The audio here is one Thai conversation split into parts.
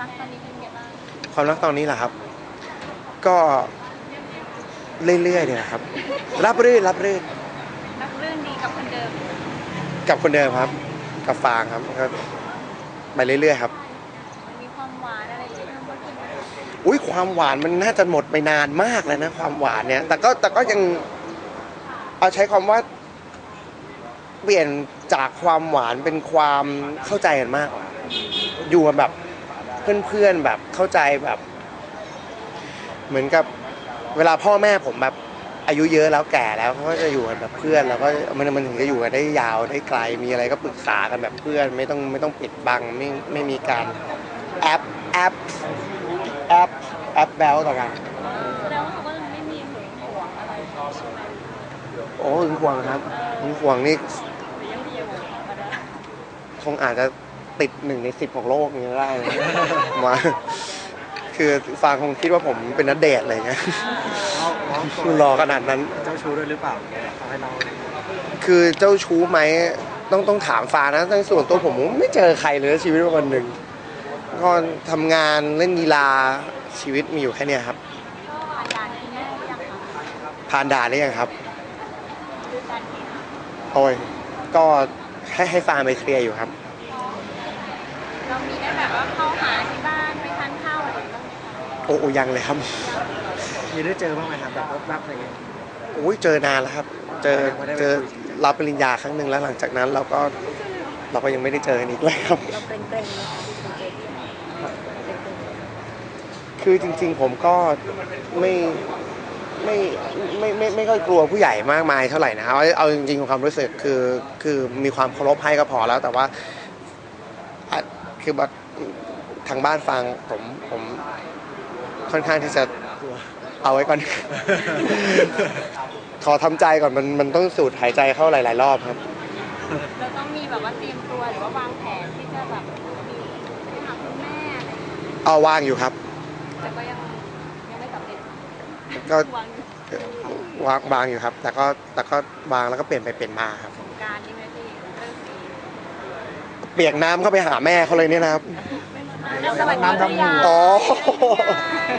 รักตอนนี้เป็นไงบ้างความรักตอนนี้แหละครับ ก็เรื่อยๆเนี่ยนะครับ รับรื่นรับรื่นรักเรื่องดีกับคนเดิมกับคนเดิมครับ กับฟางครับก็ไปเรื่อยๆครับมันมีความหวานอะไรที่ทำให้คุณอุ้ยความหวานมันน่าจะหมดไปนานมากแล้วนะความหวานเนี่ย แต่ก็แต่ก็ยังเอาใช้คำว่า เปลี่ยนจากความหวานเป็นความเข้าใจกันมากกว่าอยู่กันแบบ เพื่อนๆแบบเข้าใจแบบ เหมือนกับเวลาพ่อแม่ผมแบบอายุเยอะแล้วแก่แล้วเขาก็จะอยู่กันแบบเพื่อนแล้วก็มันมันถึงจะอยู่กันได้ยาวได้ไกลมีอะไรก็ปรึกษากันแบบเพื่อน ไม่ต้องไม่ต้องปิดบังไม่ไม่มีการแอปแอปแอปแอปแบลต่อกันแสดงว่าเขาก็ไม่มีหึงหวงอะไรใช่ไหมโอ้หึงหวงครับหึงหวงนี่หรือยังดีอยู่ธรรมดาคงอาจจะ ติดหนึ่งในสิบของโลกนี้ได้นะมาคือฟางคงคิดว่าผมเป็นนัดเดทอะไรเงี้ยน้องน้องก่รอขนาดนั้น เจ้าชู้ด้วยหรือเปล่าทำให้เราคือเจ้าชู้ไหมต้องต้องถามฟางนะในส่วนตัวผมไม่เจอใครเลยนะชีวิตวันหนึ่งก็ทำงานเล่นกีฬาชีวิตมีอยู่แค่เนี้ยครับก็อาจารย์ที่แม่ยังคะผ่านด่านได้ยังครับคือการที่โอ้ย ก็ให้ให้ฟางไปเคลียร์อยู่ครับ เรามีได้แบบว่าเข้าหาที่บ้านไปทานข้าวอะไรบ้างไหมคะโอ้โอ้ยังเลยครับ มีได้เจอบ้างไหมครับแบบรับๆอะไรเงี้ย โอ้ยเจอนานแล้วครับ เจอเจอรับปริญญาครั้งหนึ่งแล้วหลังจากนั้นเราก็เราก็ยังไม่ได้เจอกันอีกเลยครับ เราเกรงเกรงๆนะคะคุณเจที่คือจริงๆผมก็ไม่ไม่ไม่ไม่ไม่ค่อยกลัวผู้ใหญ่มากมายเท่าไหร่นะครับเอาเอาจริงๆความรู้สึกคือคือมีความเคารพให้ก็พอแล้ว แต่ว่าอะ คือแบบทางบ้านฟังผมผมค่อนข้างที่จะเอาไว้ก่อน ขอทำใจก่อนมันมันต้องสูดหายใจเข้าหลาย ๆ รอบครับเราต้องมีแบบว่าเตรียมตัวหรือว่าวางแผนที่จะแบบมีไปหาคุณแม่อะไรอย่างเงี้ยเอาว่างอยู่ครับแต่ก็ยังยังไม่สำเร็จก็วางอยู่วางวางอยู่ครับ แต่ก็แต่ก็วางแล้วก็เปลี่ยนไปเปลี่ยนมาครับสงกรารนี่ไหมพี่เรื่องสี เปียกน้ำเข้าไปหาแม่เขาเลยเนี่ยนะครับแล้วสวัสดีภรรยาอ๋อใช่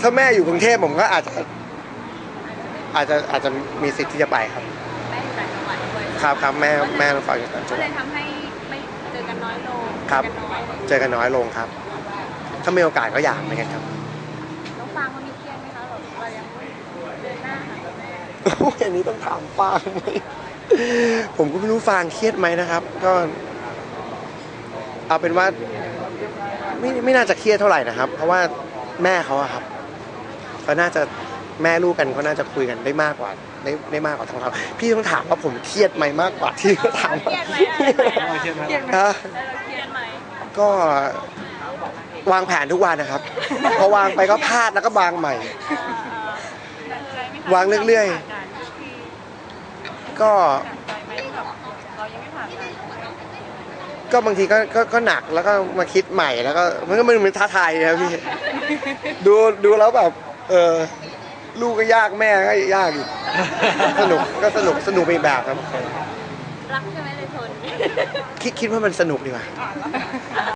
ถ้าแม่อยู่กรุงเทพผมก็อาจจะ อาจจะอาจจะมีสิทธิ์ที่จะไปครับ แม่อยู่ต่างจังหวัดด้วยครับครับแม่แม่ต้องฟังอยู่ต่างจัก็งหเลวัด ยทำให้ไม่เจอกันน้อยลงครับ เจอกันน้อยเจอกันน้อยลงครับ ถ้ามีโอกาสก็อยากเหมือนกันครับ น้องฟางเขามีเครียดไหมคะแบบเรายังไม่เดินหน้าหาคุณแม่โอ้ยอันนี้ต้องถามฟางไหม ผมก็ไม่รู้ฟางเครียดไหมนะครับ ก็เอาเป็นว่า ไม่ไม่น่าจะเครียดเท่าไหร่นะครับ เพราะว่าแม่เขาอะครับเขาน่าจะแม่ลูกกันเขาน่าจะคุยกันได้มากกว่า ได้ได้มากกว่าทางเราพี่ต้องถามว่าผมเครียดไหมมากกว่าที่เขาถามเครียดไหมเครียดไหมเครียดไหมฮะแล้วเราเครียดไหมก็วางแผนทุกวันนะครับ พอวางไปก็พลาดแล้วก็วางใหม่ วางเรื่อยๆ ก็เรายังไม่ผ่านการก็บางทีก็ก็ก็หนักแล้วก็มาคิดใหม่แล้วก็มันก็มันมันท้าทายนะพี่ดูดูแล้วแบบเออลูกก็ยากแม่ก็ยากอีกสนุกก็สนุกสนุกไปอีกแบบครับรักใช่ไหมเลยทนคิดคิดว่ามันสนุกดีกว่า